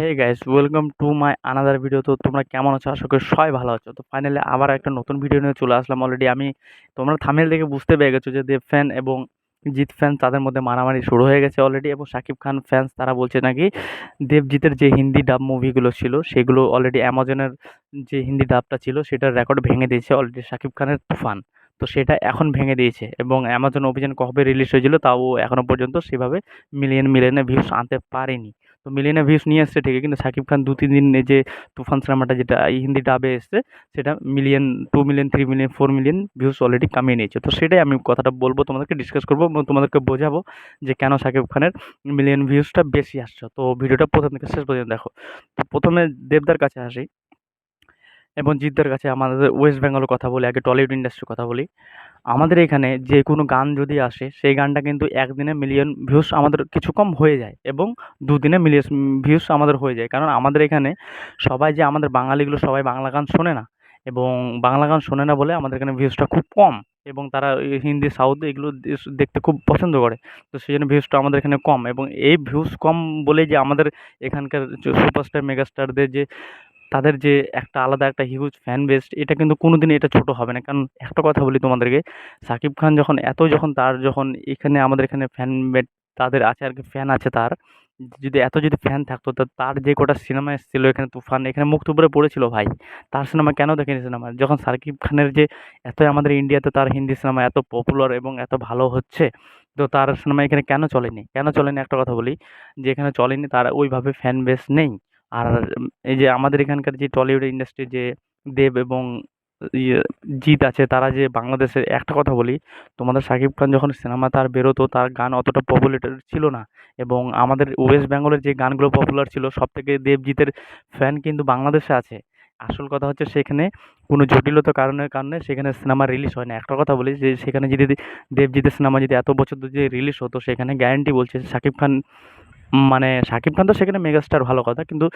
Hey guys welcome to my another video তো তোমরা কেমন আছো? আশা করি সবাই ভালো আছো। তো ফাইনালি আবার একটা নতুন ভিডিও নিয়ে চলে আসলাম অলরেডি আমি তোমরা থামেল দেখে বুঝতে পেরে গেছো যে দেব ফ্যান এবং জিৎ ফ্যান তাদের মধ্যে মারামারি শুরু হয়ে গেছে অলরেডি এবং শাকিব খান ফ্যান্স তারা বলছে নাকি দেবজিতের যে হিন্দি ডাব মুভিগুলো ছিল, সেগুলো অলরেডি অ্যামাজনের যে হিন্দি ডাবটা ছিল, সেটার রেকর্ড ভেঙে দিয়েছে অলরেডি শাকিব খানের তুফান। তো সেটা এখন ভেঙে দিয়েছে এবং অ্যামাজন অভিযান কবে রিলিজ হয়েছিল তাও এখনও পর্যন্ত সেভাবে মিলিয়ন মিলিয়নে ভিউস আনতে পারেনি। তো মিলিয়নে ভিউস নিয়ে এসছে, ঠিকই। কিন্তু শাকিব খান দু তিন দিন যে তুফান সিনেমাটা যেটা এই হিন্দি ডাবে এসছে, সেটা million two million three million four million views already কামিয়ে নিয়েছে। তো সেটাই আমি কথাটা বলব, তোমাদেরকে ডিসকাস করব এবং তোমাদেরকে বোঝাবো যে কেন শাকিব খানের মিলিয়ন ভিউসটা বেশি আসছে। তো ভিডিওটা প্রথম থেকে শেষ পর্যন্ত দেখো। তো প্রথমে দেবদার কাছে আসি। এবং জিদ্দার কাছে আমাদের ওয়েস্ট বেঙ্গলের কথা বলি, আগে টলিউড ইন্ডাস্ট্রির কথা বলি, আমাদের এখানে যে কোনো গান যদি আসে, সেই গানটা কিন্তু একদিনে মিলিয়ন ভিউস আমাদের কিছু কম হয়ে যায় এবং দুদিনে মিলিয়ন ভিউস আমাদের হয়ে যায়। কারণ আমাদের এখানে সবাই যে আমাদের বাঙালিগুলো সবাই বাংলা গান শোনে না এবং বাংলা গান শোনে না বলে আমাদের এখানে ভিউসটা খুব কম এবং তারা হিন্দি, সাউথ এগুলো দেখতে খুব পছন্দ করে। তো সেই জন্য ভিউসটা আমাদের এখানে কম এবং এই ভিউস কম বলেই যে আমাদের এখানকার সুপারস্টার মেগাস্টারদের যে তাদের যে একটা আলাদা একটা হিউজ ফ্যান বেস এটা কিন্তু কোনো কোনোদিনই এটা ছোট হবে না। কারণ একটা কথা বলি তোমাদেরকে, সাকিব খান যখন, এত যখন তার যখন এখানে আমাদের এখানে ফ্যান তাদের আছে আর কি ফ্যান আছে তার। যদি এত যদি ফ্যান থাকতো, তা তার যে কটা সিনেমা এসেছিল এখানে তুফান, এখানে মুখ থুবড়ে পড়েছিল ভাই। তার সিনেমা কেন দেখেনি সিনেমা যখন সাকিব খানের যে এত আমাদের ইন্ডিয়াতে তার হিন্দি সিনেমা এত পপুলার এবং এত ভালো হচ্ছে, তো তার সিনেমা এখানে কেন চলেনি? কেন চলেনি? একটা কথা বলি, যে এখানে চলেনি তার ওইভাবে ফ্যান বেস নেই। আর এই যে আমাদের এখানকার যে টলিউড ইন্ডাস্ট্রির যে দেব এবং ইয়ে জিৎ আছে, তারা যে বাংলাদেশের একটা কথা বলি, তোমাদের শাকিব খান যখন সিনেমা তার বেরোতো, তার গান অতটা পপুলার ছিল না এবং আমাদের ওয়েস্ট বেঙ্গলের যে গানগুলো পপুলার ছিল সব থেকে দেবজিতের ফ্যান কিন্তু বাংলাদেশে আছে। আসল কথা হচ্ছে সেখানে কোনো জটিলতা কারণের কারণে সেখানে সিনেমা রিলিজ হয় না। একটা কথা বলি যে সেখানে যদি দেবজিতের সিনেমা যদি এত বছর ধরে রিলিজ হতো, সেখানে গ্যারান্টি বলছে শাকিব খান মানে শাকিব খান তো সেখানে মেগাস্টার ভালো কথা, কিন্তু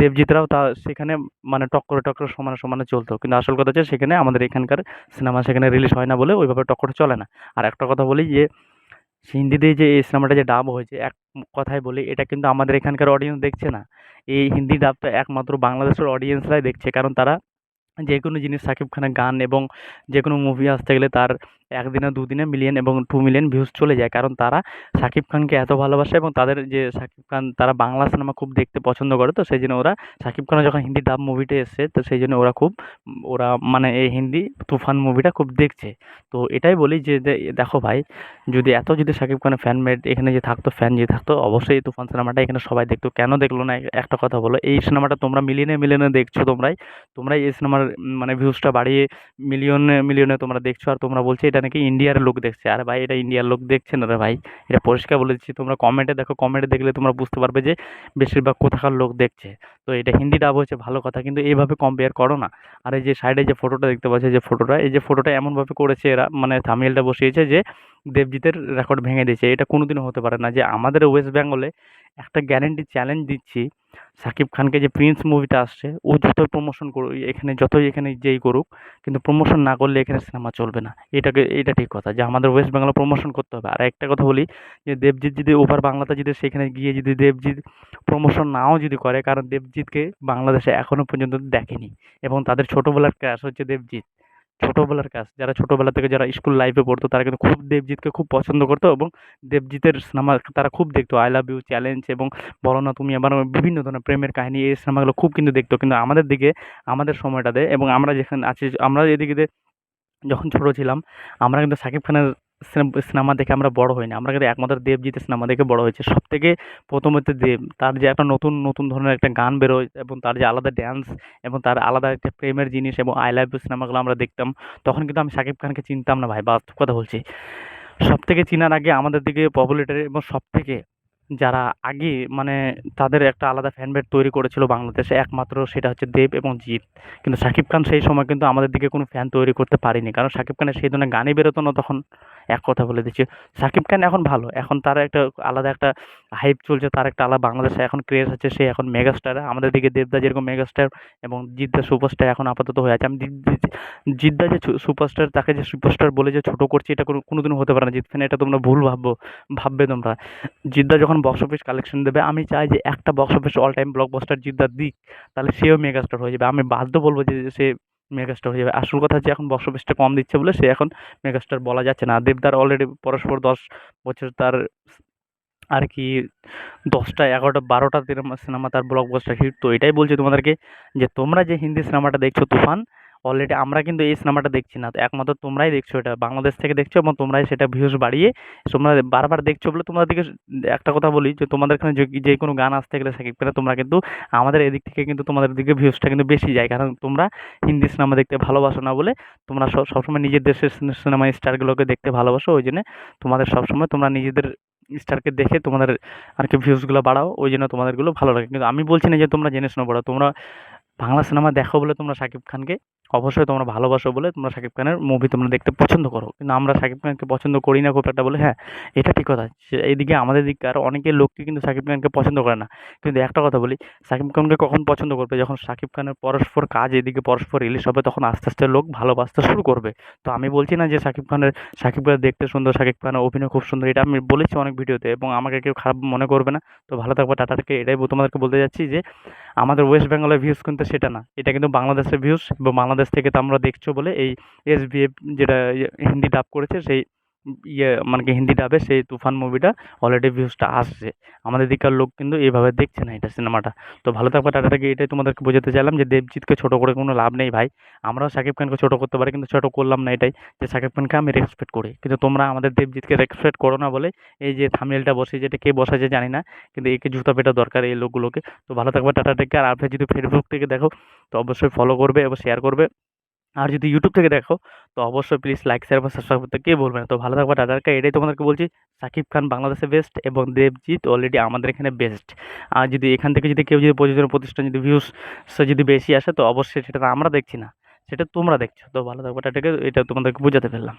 দেবজিৎরাও তা সেখানে মানে টক্করে টক্করে সমানে সমানে চলতো। কিন্তু আসল কথা হচ্ছে সেখানে আমাদের এখানকার সিনেমা সেখানে রিলিজ হয় না বলে ওইভাবে টক্কর চলে না। আর একটা কথা বলি যে, হিন্দিতে যে এই সিনেমাটা যে ডাব হয়েছে, এক কথায় বলি, এটা কিন্তু আমাদের এখানকার অডিয়েন্স দেখছে না। এই হিন্দি ডাবটা একমাত্র বাংলাদেশের অডিয়েন্সরাই দেখছে, কারণ তারা যে কোনো জিনিস শাকিব খানের গান এবং যে কোনো মুভি আসতে গেলে তার একদিনে, দুদিনে মিলিয়ন এবং টু মিলিয়ন ভিউজ চলে যায়। কারণ তারা শাকিব খানকে এত ভালোবাসে এবং তাদের যে শাকিব খান, তারা বাংলা সিনেমা খুব দেখতে পছন্দ করে তো সেই জন্য ওরা শাকিব খানের যখন হিন্দি ডাব মুভিটা এসছে তো সেই জন্য ওরা খুব, ওরা মানে এই হিন্দি তুফান মুভিটা খুব দেখছে। তো এটাই বলি যে দেখো ভাই, যদি এত যদি শাকিব খানের ফ্যান মেড এখানে যে থাকতো ফ্যান যে থাকতো, অবশ্যই এই তুফান সিনেমাটা এখানে সবাই দেখতো। কেন দেখল না? একটা কথা বলো, এই সিনেমাটা তোমরা মিলিয়নে মিলিয়নে দেখছ তোমরাই। তোমরাই এই সিনেমার মানে ভিউজটা বাড়িয়ে মিলিয়নে মিলিয়নে তোমরা দেখছ। আর তোমরা বলছো এটা নাকি ইন্ডিয়ার লোক দেখছে। আরে ভাই, এটা ইন্ডিয়ার লোক দেখছে না রে ভাই। এটা পরিষ্কার বলে দিচ্ছি, তোমরা কমেন্টে দেখো কমেন্টে দেখলে তোমরা বুঝতে পারবে যে বেশিরভাগ কোথাকার লোক দেখছে। তো এটা হিন্দি ডাব হচ্ছে, ভালো কথা, কিন্তু এইভাবে কম্পেয়ার করো না। আর এই যে সাইডে যে ফটোটা দেখতে পাচ্ছ যে ফটোটা এই যে ফটোটা এমনভাবে করেছে এরা মানে থামিলটা বসিয়েছে যে দেবজিতের রেকর্ড ভেঙে দিয়েছে। এটা কোনোদিনও হতে পারে না যে আমাদের ওয়েস্ট বেঙ্গলে একটা গ্যারেন্টি চ্যালেঞ্জ দিচ্ছি শাকিব খানকে যে প্রিন্স মুভিটা আসছে, ও যতই প্রমোশন করুক এখানে যতই এখানে যেই করুক, কিন্তু প্রমোশন না করলে এখানে সিনেমা চলবে না। এটাকে, এটা ঠিক কথা, যে আমাদের ওয়েস্ট বেঙ্গলে প্রমোশন করতে হবে। আর একটা কথা বলি, যে দেবজিৎ যদি ওভার বাংলাতে যদি সেখানে গিয়ে যদি দেবজিৎ প্রমোশন নাও যদি করে, কারণ দেবজিৎকে বাংলাদেশে এখনও পর্যন্ত দেখেনি। এবং তাদের ছোটোবেলার ক্রাশ হচ্ছে দেবজিৎ ছোটোবেলার কাজ। যারা ছোটোবেলা থেকে যারা স্কুল লাইফে পড়তো, তারা কিন্তু খুব দেবজিৎকে খুব পছন্দ করতো এবং দেবজিতের সিনেমা তারা খুব দেখতো। আই লাভ ইউ চ্যালেঞ্জ এবং বলো না তুমি আবার বিভিন্ন ধরনের প্রেমের কাহিনী, এই সিনেমাগুলো খুব কিন্তু দেখতো। কিন্তু আমাদের দিকে, আমাদের সময়টাতে এবং আমরা যেখানে আছি, আমরা এদিকে যখন ছোটো ছিলাম, আমরা কিন্তু সাকিব খানের সিনেম- দেখে আমরা বড় হইনি আমরা কিন্তু একমাত্র দেবজিতের সিনেমা দেখে বড় হয়েছে। সব থেকে প্রথম হচ্ছে দেব। তার যে একটা নতুন নতুন ধরনের একটা গান বেরোয় এবং তার যে আলাদা ড্যান্স এবং তার আলাদা একটা প্রেমের জিনিস এবং আই লাভ ইউ সিনেমাগুলো আমরা দেখতাম, তখন কিন্তু আমি শাকিব খানকে চিনতাম না ভাই। বাস্তব কথা বলছি। সব থেকে চিনার আগে আমাদের দিকে পপুলেটারি এবং সব থেকে যারা আগে মানে তাদের একটা আলাদা ফ্যান বেস তৈরি করেছিল বাংলাদেশে, একমাত্র সেটা হচ্ছে দেব এবং জিৎ। কিন্তু শাকিব খান সেই সময় কিন্তু আমাদের দিকে কোনো ফ্যান তৈরি করতে পারিনি। কারণ শাকিব খানের সেই ধরনের গানই বেরোতো না তখন, এক কথা বলে দিচ্ছি। শাকিব খান এখন ভালো, এখন তার একটা আলাদা একটা হাইপ চলছে, তার একটা আলাদা বাংলাদেশে এখন ক্রেজ আছে সে এখন মেগাস্টার আমাদের দিকে দেবদা যেরকম মেগাস্টার এবং জিদ্দা সুপারস্টার এখন আপাতত হয়ে আছে। আমি জিদ- জিদ- জিদ্দা যে সুপারস্টার তাকে যে সুপারস্টার বলে যে ছোটো করছি, এটা কোনো কোনোদিনও হতে পারে না। জিৎ ফ্যান এটা তোমরা ভুল ভাববো, ভাববে তোমরা। জিদ্দা যখন যখন বক্স অফিস কালেকশন দেবে, আমি চাই যে একটা box office all time blockbuster জিদ্দার দিক, তাহলে সেও মেগাস্টার হয়ে যাবে। আমি বাধ্য বলব যে সে মেগাস্টার হয়ে যাবে। আসল কথা হচ্ছে এখন বক্স অফিসটা কম দিচ্ছে বলে সে এখন মেগাস্টার বলা যাচ্ছে না। দেবদার অলরেডি পরস্পর দশ বছর তার আর কি দশটা, এগারোটা, বারোটা সিনেমা তার ব্লকবাস্টার হিট তো এটাই বলছি তোমাদেরকে যে, তোমরা যে হিন্দি সিনেমাটা দেখছ তুফান অলরেডি আমরা কিন্তু এই সিনেমাটা দেখছি না। একমাত্র তোমরাই দেখছ এটা, বাংলাদেশ থেকে দেখছ এবং তোমরাই সেটা ভিউজ বাড়িয়ে তোমরা বারবার দেখছ বলে তোমাদেরকে একটা কথা বলি যে তোমাদের এখানে যে কোনো গান আসতে গেলে সাকিব খানের, তোমরা কিন্তু আমাদের এদিক থেকে কিন্তু তোমাদের দিকে ভিউজটা কিন্তু বেশি যায়। কারণ তোমরা হিন্দি সিনেমা দেখতে ভালোবাসো না বলে তোমরা সব সবসময় নিজের দেশের সিনেমা স্টারগুলোকে দেখতে ভালোবাসো। ওই জন্যে তোমাদের সবসময় তোমরা নিজেদের স্টারকে দেখে তোমাদের আর কি ভিউজগুলো বাড়াও। ওই জন্য তোমাদেরগুলো ভালো লাগে। কিন্তু আমি বলছি না যে তোমরা জেনে শুনে বাড়াও তোমরা বাংলা সিনেমা দেখো বলে তোমরা শাকিব খানকে অবশ্যই তোমরা ভালোবাসো বলে তোমরা শাকিব খানের মুভি তোমরা দেখতে পছন্দ করো। কিন্তু আমরা শাকিব খানকে পছন্দ করি না খুব একটা বলে হ্যাঁ এটা ঠিক কথা। সে এইদিকে আমাদের দিকে আর অনেকের লোককে কিন্তু শাকিব খানকে পছন্দ করে না। কিন্তু একটা কথা বলি শাকিব খানকে কখন পছন্দ করবে? যখন শাকিব খানের পরস্পর কাজ এদিকে পরস্পর রিলিজ হবে, তখন আস্তে আস্তে লোক ভালোবাসতে শুরু করবে। তো আমি বলছি না যে শাকিব খানের শাকিব খান দেখতে সুন্দর শাকিব খানের অভিনয় খুব সুন্দর, এটা আমি বলেছি অনেক ভিডিওতে এবং আমাকে কেউ খারাপ মনে করবে না। তো ভালো থাকবে, টাটা থেকে এটাই তোমাদেরকে বলতে যাচ্ছি যে, আমাদের ওয়েস্ট বেঙ্গলের ভিউজ কিন্তু সেটা না। এটা কিন্তু বাংলাদেশের ভিউজ এবং বাংলাদেশ থেকে তো আমরা দেখছ বলে এই এসবিএফ যেটা ইয়ে হিন্দি ডাব করেছে সেই ইয়ে মানে কি হিন্দি ডাবে সেই তুফান মুভিটা অলরেডি ভিউজটা আসছে। আমাদের দিককার লোক কিন্তু এইভাবে দেখছে না এটা সিনেমাটা তো ভালো থাকবে টাটা থেকে এটাই তোমাদেরকে বোঝাতে চাইলাম যে দেবজিৎকে ছোটো করে কোনো লাভ নেই ভাই। আমরাও শাকিব খানকে ছোটো করতে পারি, কিন্তু ছোটো করলাম না এটাই যে শাকিব খানকে আমি রেসপেক্ট করি। কিন্তু তোমরা আমাদের দেবজিৎকে রেসপেক্ট করো না বলে এই যে থামনেলটা বসে যেটা কে বসাছে জানি না, কিন্তু একে জুতা পেটা দরকার এই লোকগুলোকে। তো ভালো থাকবে, টাটা থেকে আর আপনি যদি ফেসবুক থেকে দেখো, তো অবশ্যই ফলো করবে এবং শেয়ার করবে। আর যদি ইউটিউব থেকে দেখো, তো অবশ্যই প্লিজ লাইক শেয়ার বা সাবস্ক্রাইব করতে কে বলবে না। তো ভালো থাকবে টাটারকা এটাই তোমাদেরকে বলছি, সাকিব খান বাংলাদেশে বেস্ট এবং দেবজিৎ অলরেডি আমাদের এখানে বেস্ট আর যদি এখান থেকে যদি কেউ যদি প্রযোজনা প্রতিষ্ঠান যদি ভিউস যদি বেশি আসে, তো অবশ্যই সেটা আমরা দেখছি না, সেটা তোমরা দেখছ। তো ভালো থাকবে টাটাকে এটা তোমাদেরকে বোঝাতে পারলাম।